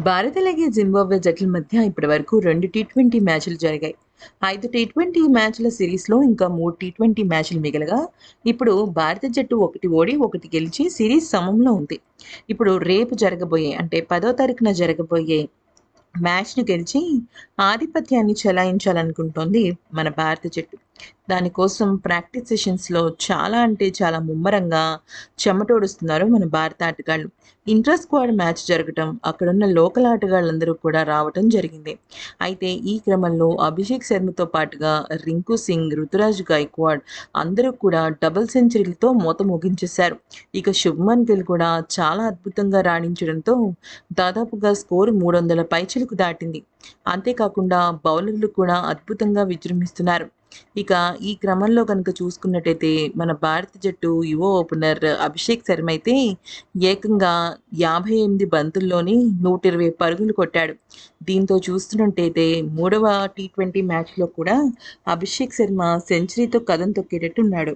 భారత్ అలాగే జింబాబ్వే జట్ల మధ్య ఇప్పటి వరకు రెండు టీ ట్వంటీ మ్యాచ్లు జరిగాయి. ఐదు టీ ట్వంటీ మ్యాచ్ల సిరీస్లో ఇంకా మూడు టీ ట్వంటీ మ్యాచ్లు మిగలగా ఇప్పుడు భారత జట్టు ఒకటి ఓడి ఒకటి గెలిచి సిరీస్ సమంలో ఉంది. ఇప్పుడు రేపు జరగబోయే అంటే పదో తారీఖున జరగబోయే మ్యాచ్ను గెలిచి ఆధిపత్యాన్ని చెలాయించాలనుకుంటోంది మన భారత జట్టు. దానికోసం ప్రాక్టీస్ సెషన్స్లో చాలా అంటే చాలా ముమ్మరంగా చెమటోడుస్తున్నారు మన భారత ఆటగాళ్ళు. ఇంటర్ స్క్వాడ్ మ్యాచ్ జరగటం అక్కడున్న లోకల్ ఆటగాళ్ళందరూ కూడా రావటం జరిగింది. అయితే ఈ క్రమంలో అభిషేక్ శర్మతో పాటుగా రింకు సింగ్ రుతురాజ్ గైక్వాడ్ అందరూ కూడా డబుల్ సెంచరీలతో మూత ముగించేశారు. ఇక శుభ్మన్ గిల్ కూడా చాలా అద్భుతంగా రాణించడంతో దాదాపుగా స్కోర్ మూడు వందల పైచలకు దాటింది. అంతేకాకుండా బౌలర్లు కూడా అద్భుతంగా విజృంభిస్తున్నారు. ఇక ఈ క్రమంలో కనుక చూసుకున్నట్టయితే మన భారత జట్టు యువ ఓపెనర్ అభిషేక్ శర్మ అయితే ఏకంగా యాభై ఎనిమిది బంతుల్లోని నూట ఇరవై పరుగులు కొట్టాడు. దీంతో చూస్తున్నట్టయితే మూడవ టీ ట్వంటీ మ్యాచ్లో కూడా అభిషేక్ శర్మ సెంచరీతో కథం తొక్కేటట్టున్నాడు.